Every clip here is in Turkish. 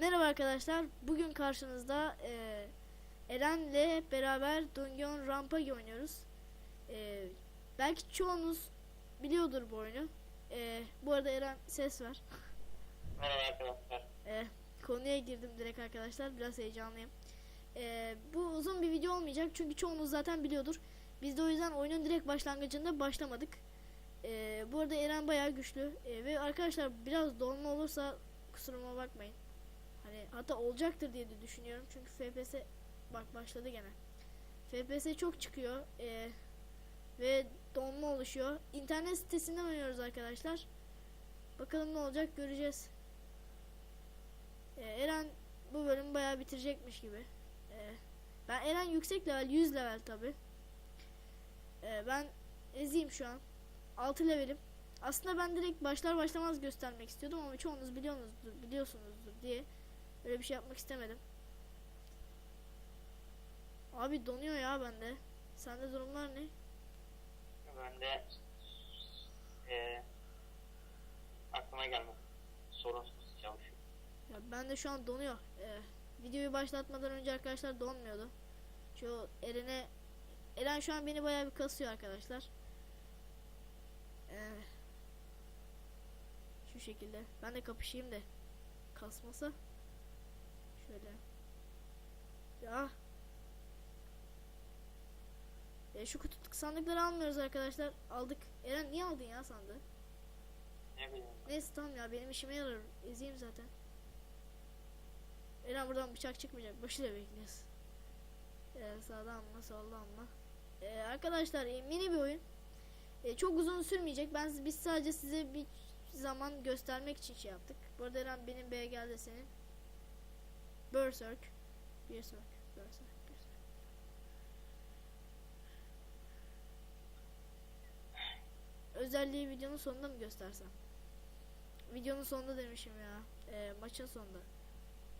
Merhaba arkadaşlar. Bugün karşınızda e, Eren'le hep beraber Dungeon Rampage oynuyoruz. E, belki çoğunuz biliyordur bu oyunu. E, bu arada Eren ses ver. Merhaba arkadaşlar. E, konuya girdim direkt arkadaşlar. Biraz heyecanlıyım. E, bu uzun bir video olmayacak çünkü çoğunuz zaten biliyordur. Biz de o yüzden oyunun direkt başlangıcında başlamadık. E, bu arada Eren bayağı güçlü. E, ve arkadaşlar biraz dolma olursa kusuruma bakmayın. Hani hatta olacaktır diye de düşünüyorum. Çünkü FPS bak başladı gene. FPS çok çıkıyor. E, ve donma oluşuyor. İnternet sitesinden oynuyoruz arkadaşlar. Bakalım ne olacak göreceğiz. Ee, Eren bu bölümü bayağı bitirecekmiş gibi. Ee, ben Eren yüksek level 100 level tabi. ben eziyim şu an. 6 levelim. Aslında ben direkt başlar başlamaz göstermek istiyordum ama çoğunuz biliyorsunuzdur, biliyorsunuzdur diye öyle bir şey yapmak istemedim. Abi donuyor ya bende. Sende durumlar ne? Ben de eee aklıma gelmedi. Sorunsuz çalışıyor. Ya ben de şu an donuyor. Ee, videoyu başlatmadan önce arkadaşlar donmuyordu. Şu Eren'e Eren şu an beni bayağı bir kasıyor arkadaşlar. Ee, şu şekilde. Ben de kapışayım da kasmasa. Şöyle. Ya. E, şu kutu sandıkları almıyoruz arkadaşlar. Aldık. Eren niye aldın ya sandığı? Ne bileyim. Neyse tamam ya benim işime yarar. Ezeyim zaten. Eren buradan bıçak çıkmayacak. Başıyla bekliyoruz. Ee, sağda ama solda ama. Ee, arkadaşlar e, mini bir oyun. E, çok uzun sürmeyecek. Ben biz sadece size bir zaman göstermek için şey yaptık. Bu arada Eren benim B'ye geldi senin. Berserk. Berserk. Berserk. Berserk. Özelliği videonun sonunda mı göstersem? Videonun sonunda demişim ya. Ee, maçın sonunda.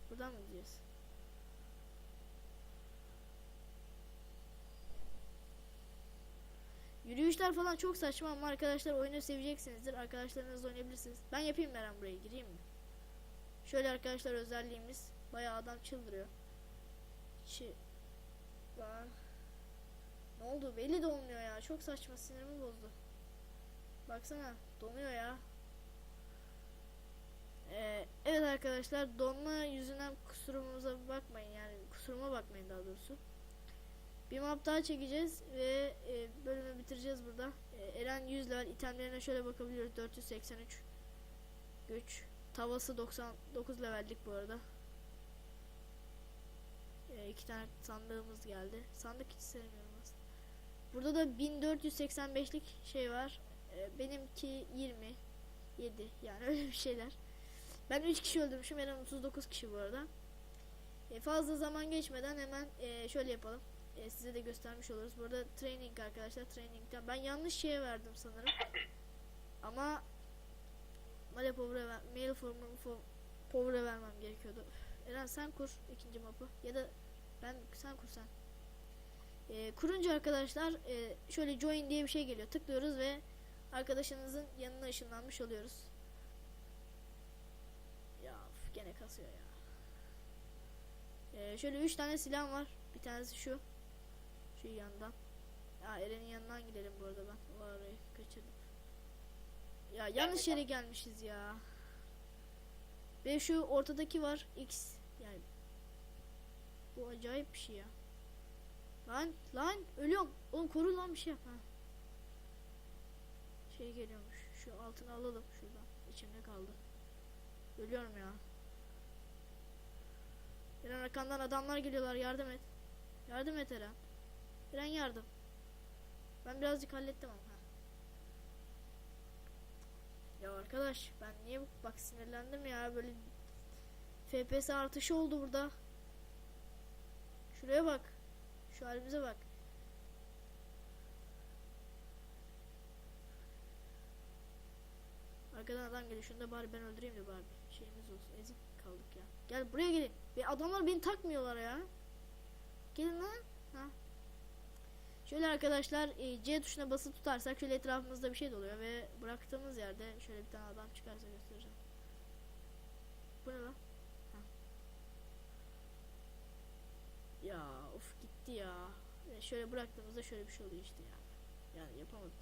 Buradan mı gidiyoruz? Yürüyüşler falan çok saçma ama arkadaşlar oyunu seveceksinizdir. Arkadaşlarınızla oynayabilirsiniz. Ben yapayım Eren buraya gireyim mi? Şöyle arkadaşlar özelliğimiz. Bayağı adam çıldırıyor. Çi... Lan. Ne oldu? Belli de olmuyor ya. Çok saçma sinirimi bozdu. Baksana donuyor ya. Ee, evet arkadaşlar donma yüzünden kusurumuza bakmayın yani kusuruma bakmayın daha doğrusu. Bir map daha çekeceğiz ve e, bölümü bitireceğiz burada. E, Eren 100 level itemlerine şöyle bakabiliyoruz 483 güç. Tavası 99 levellik bu arada. E, iki tane sandığımız geldi. Sandık hiç sevmiyorum aslında. Burada da 1485'lik şey var. E, benimki 20 7 yani öyle bir şeyler. Ben 3 kişi öldürmüşüm. Eren 39 kişi bu arada. E, fazla zaman geçmeden hemen e, şöyle yapalım. E, size de göstermiş oluruz. Burada training arkadaşlar. Training'den ben yanlış şeye verdim sanırım. Ama Male Povre ver, mail formu Povre vermem gerekiyordu. Eren sen kur ikinci mapı ya da ben sen kur sen. E, kurunca arkadaşlar e, şöyle join diye bir şey geliyor. Tıklıyoruz ve arkadaşınızın yanına ışınlanmış oluyoruz. Ya üf, gene kasıyor ya. Ee, şöyle üç tane silah var. Bir tanesi şu. Şu yandan. Ya Eren'in yanından gidelim bu arada ben. O arayı kaçırdım. Ya yanlış yere gelmişiz ya. Ve şu ortadaki var X. Yani bu acayip bir şey ya. Lan lan ölüyorum. Oğlum koru lan bir şey yap ha. Şey geliyormuş. Şu altını alalım şuradan. İçimde kaldı. Ölüyorum ya. Eren arkandan adamlar geliyorlar yardım et. Yardım et Eren. Eren yardım. Ben birazcık hallettim ama. Ya arkadaş ben niye bak sinirlendim ya böyle FPS artışı oldu burada. Şuraya bak. Şu halimize bak. Arkadan adam geliyor. Şunu da bari ben öldüreyim de bari şeyimiz olsun. Ezik kaldık ya. Gel buraya gelin. Adamlar beni takmıyorlar ya. Gelin lan. Ha. Şöyle arkadaşlar e, C tuşuna basılı tutarsak şöyle etrafımızda bir şey doluyor ve bıraktığımız yerde şöyle bir tane adam çıkarsa göstereceğim. Bu ne lan? Ha. Ya of gitti ya. E, şöyle bıraktığımızda şöyle bir şey oluyor işte ya. Yani yapamadım.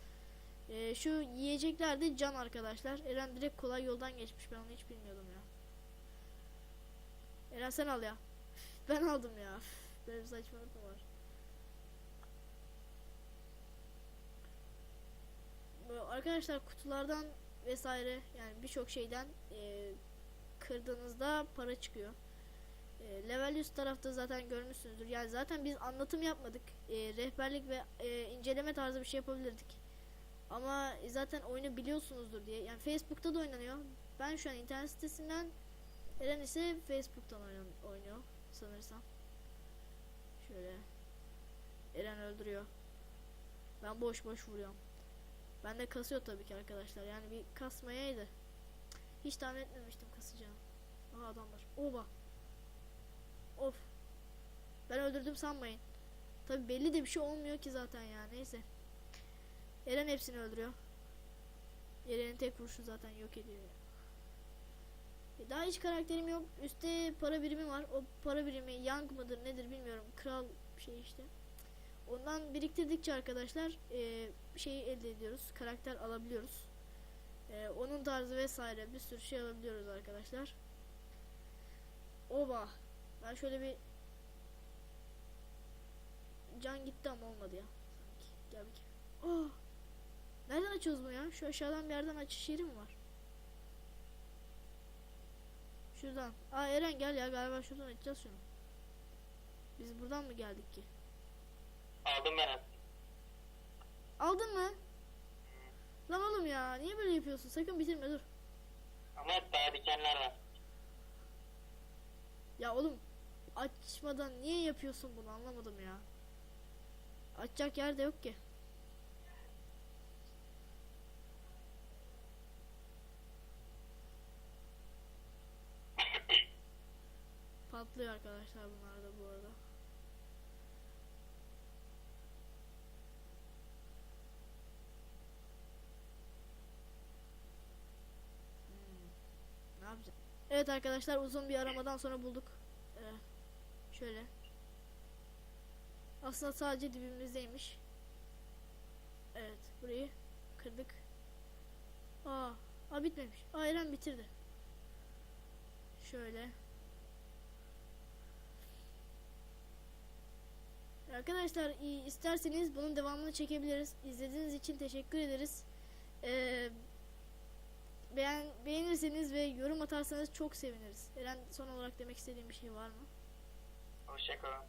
E, şu yiyecekler de can arkadaşlar. Eren direkt kolay yoldan geçmiş ben onu hiç bilmiyordum ya. Eren sen al ya. ben aldım ya. Böyle bir saçmalık var. Arkadaşlar kutulardan vesaire yani birçok şeyden e, kırdığınızda para çıkıyor. E, level üst tarafta zaten görmüşsünüzdür. Yani zaten biz anlatım yapmadık. E, rehberlik ve e, inceleme tarzı bir şey yapabilirdik. Ama zaten oyunu biliyorsunuzdur diye. Yani Facebook'ta da oynanıyor. Ben şu an internet sitesinden Eren ise Facebook'tan oynuyor sanırsam. Şöyle. Eren öldürüyor. Ben boş boş vuruyorum. Ben de kasıyor tabii ki arkadaşlar. Yani bir kasmayaydı. Hiç tahmin etmemiştim kasacağını. Aha adamlar. Oba. Of. Ben öldürdüm sanmayın. Tabi belli de bir şey olmuyor ki zaten ya. Neyse. Eren hepsini öldürüyor. Eren'in tek vuruşu zaten yok ediyor. E, Daha hiç karakterim yok. Üstte para birimi var. O para birimi Young mıdır nedir bilmiyorum. Kral şey işte. Ondan biriktirdikçe arkadaşlar e, şeyi elde ediyoruz. Karakter alabiliyoruz. E, onun tarzı vesaire bir sürü şey alabiliyoruz arkadaşlar. Oba. Ben şöyle bir can gitti ama olmadı ya. Sanki. Gel bakayım. Oh. Nereden açıyoruz bunu ya? Şu aşağıdan bir yerden açış yeri mi var? Şuradan. Aa Eren gel ya galiba şuradan açacağız şunu. Biz buradan mı geldik ki? Aldım ben. Aldın mı? Lan oğlum ya niye böyle yapıyorsun? Sakın bitirme dur. Ama daha dikenler var. Ya oğlum açmadan niye yapıyorsun bunu anlamadım ya. Açacak yer de yok ki. Patlıyor arkadaşlar bunlar da bu arada. Evet arkadaşlar uzun bir aramadan sonra bulduk. Ee, şöyle. Aslında sadece dibimizdeymiş. Evet burayı kırdık. Aa, aa bitmemiş. Aa Eren bitirdi. Şöyle. Arkadaşlar isterseniz bunun devamını çekebiliriz. İzlediğiniz için teşekkür ederiz. Ee, beğen, beğenirseniz ve yorum atarsanız çok seviniriz. Eren son olarak demek istediğim bir şey var mı? Hoşçakalın.